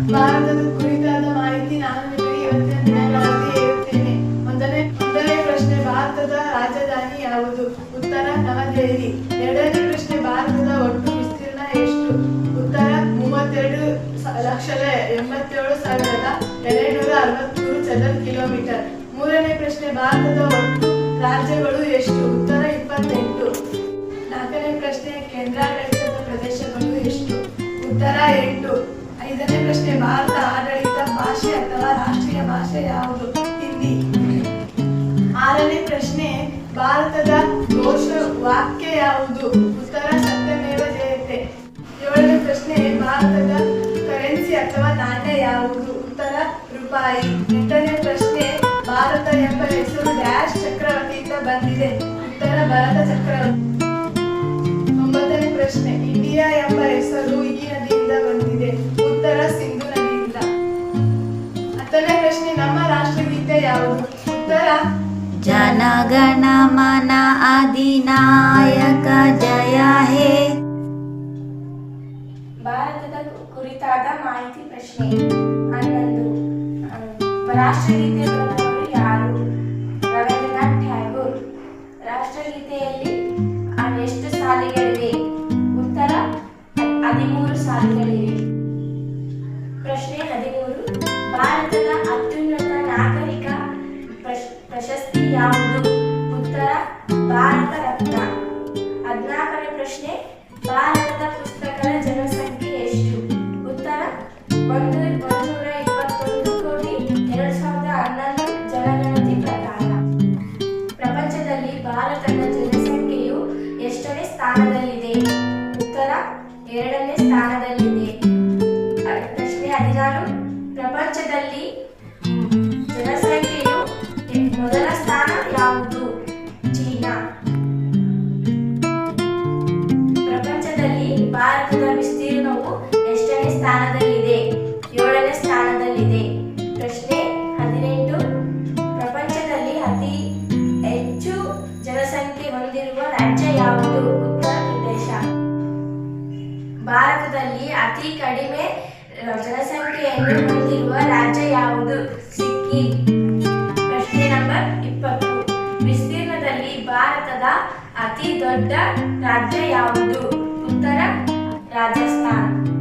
ಭಾರತದ ಕುರಿತಾದ ಮಾಹಿತಿ ನಾನು ನಿಮಗೆ ಇವತ್ತಿನ ದಿನಗಳಲ್ಲಿ ಹೇಳುತ್ತೇನೆ. ಮೊದಲನೇ ಒಂದನೇ ಪ್ರಶ್ನೆ, ಭಾರತದ ರಾಜಧಾನಿ ಯಾವುದು? ಉತ್ತರ, ನವದೆಹಲಿ. ಎರಡನೇ ಪ್ರಶ್ನೆ, ಭಾರತದ ಒಟ್ಟು ವಿಸ್ತೀರ್ಣ ಎಷ್ಟು? ಉತ್ತರ, ಮೂವತ್ತೆರಡು ಲಕ್ಷದ ಎಂಬತ್ತೇಳು ಸಾವಿರದ ಎರಡುನೂರ ಅರವತ್ಮೂರು ಚದರ ಕಿಲೋಮೀಟರ್. ಮೂರನೇ ಪ್ರಶ್ನೆ, ಭಾರತದ ಒಟ್ಟು ರಾಜ್ಯಗಳು ಎಷ್ಟು? ಉತ್ತರ, ಇಪ್ಪತ್ತೆಂಟು. ನಾಲ್ಕನೇ ಪ್ರಶ್ನೆ ಕೇಂದ್ರಾಡಳಿತದ ಪ್ರದೇಶಗಳು ಎಷ್ಟು? ಉತ್ತರ, ಎಂಟು. ಐದನೇ ಪ್ರಶ್ನೆ ಭಾರತ ಆಡಳಿತ ಭಾಷೆ ಅಥವಾ ರಾಷ್ಟ್ರೀಯ ಭಾಷೆ ಯಾವುದು? ಹಿಂದಿ ಆರನೇ ಪ್ರಶ್ನೆ, ಭಾರತದ ಘೋಷ ವಾಕ್ಯ ಯಾವುದು? ಉತ್ತರ ಸತ್ಯಮೇವ ಜಯತೆ. ಏಳನೇ ಪ್ರಶ್ನೆ, ಭಾರತದ ಕರೆನ್ಸಿ ಅಥವಾ ನಾಣ್ಯ ಯಾವುದು? ಉತ್ತರ ರೂಪಾಯಿ. ಎಂಟನೇ ಪ್ರಶ್ನೆ, ಭಾರತ ಎಂಬ ಹೆಸರು ಡ್ಯಾಶ್ ಚಕ್ರವರ್ತಿಯಿಂದ ಬಂದಿದೆ. ಉತ್ತರ ಭರತ ಚಕ್ರವರ್ತಿ. ಒಂಬತ್ತನೇ ಪ್ರಶ್ನೆ, ಇಂಡಿಯಾ ಎಂಬ ಹೆಸರು ಈ ಉತ್ತರ ಸಿಂಧು ನದಿಯಿಂದ ಹತ್ತನೇ ಪ್ರಶ್ನೆ ನಮ್ಮ ರಾಷ್ಟ್ರಗೀತೆ ಯಾವುದು? ಉತ್ತರ ಜನಗಣ ಮನ ಅಧಿನಾಯಕ ಜಯ ಹೇ. ಭಾರತದ ಕುರಿತಾದ ಮಾಹಿತಿ ಪ್ರಶ್ನೆ ಹನ್ನೊಂದು. ರಾಷ್ಟ್ರಗೀತೆ ಪ್ರಶಸ್ತಿ ಯಾವುದು? ಉತ್ತರ, ಭಾರತ ರತ್ನ. ಹದಿನಾಲ್ಕನೇ ಪ್ರಶ್ನೆ, ಭಾರತದ ಪುಸ್ತಕದ ಜನಸಂಖ್ಯೆ ಎಷ್ಟು? ಉತ್ತರ, ಒಂದು, ಒಂದೂರ ಇಪ್ಪತ್ತೊಂದು ಕೋಟಿ, ಎರಡು ಸಾವಿರದ ಹನ್ನೊಂದು ಜನಗಣತಿ ಪ್ರಕಾರ. ಪ್ರಪಂಚದಲ್ಲಿ ಭಾರತದ ಜನಸಂಖ್ಯೆಯು ಎಷ್ಟನೇ ಸ್ಥಾನದಲ್ಲಿದೆ? ಉತ್ತರ, ಎರಡನೇ ಸ್ಥಾನದಲ್ಲಿದೆ. ಪ್ರಶ್ನೆ ಹದಿನಾರು. ಪ್ರಪಂಚದಲ್ಲಿ ಉತ್ತರ ಪ್ರದೇಶ. ಭಾರತದಲ್ಲಿ ಅತಿ ಕಡಿಮೆ ಜನಸಂಖ್ಯೆಯನ್ನು ಹೊಂದಿರುವ ರಾಜ್ಯ ಯಾವುದು? ಸಿಕ್ಕಿಂ. ಪ್ರಶ್ನೆ ನಂಬರ್ ಇಪ್ಪತ್ತು. ವಿಸ್ತೀರ್ಣದಲ್ಲಿ ಭಾರತದ ಅತಿ ದೊಡ್ಡ ರಾಜ್ಯ ಯಾವುದು? ಉತ್ತರ ರಾಜಸ್ಥಾನ್.